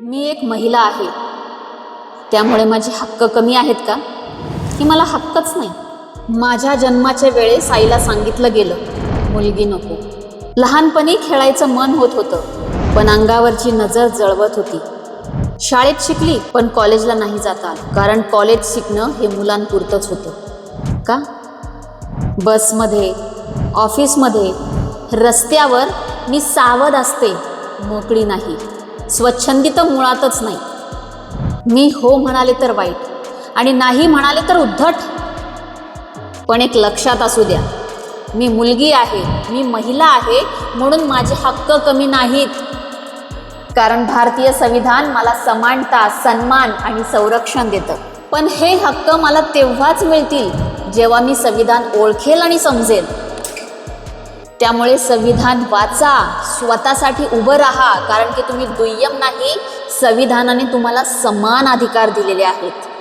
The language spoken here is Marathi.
मी एक महिला आहे. त्यामुळे माझे हक्क कमी आहेत का? की मला हक्कच नाही. माझ्या जन्माच्या वेळेस आईला सांगितलं गेलं मुलगी नको. लहानपणी खेळायचं मन होत होतं पण अंगावरची नजर जळवत होती. शाळेत शिकली पण कॉलेजला नाही जाता आलं. कारण कॉलेज शिकणं हे मुलांपुरतंच होतं. का? बसमध्ये ऑफिसमध्ये रस्त्यावर मी सावध असते मोकळी नाही. स्वच्छंदी तर मुळातच नाही. मी हो म्हणाले तर वाईट आणि नाही म्हणाले तर उद्धट. पण एक लक्षात असू द्या मी मुलगी आहे मी महिला आहे म्हणून माझे हक्क कमी नाहीत. कारण भारतीय संविधान मला समानता सन्मान आणि संरक्षण देतं. पण हे हक्क मला तेव्हाच मिळतील जेव्हा मी संविधान ओळखेल आणि समजेल. त्यामुळे संविधान वाचा स्वतःसाठी उभं राहा कारण की तुम्ही दुय्यम नाही. संविधानाने तुम्हाला समान अधिकार दिलेले आहेत.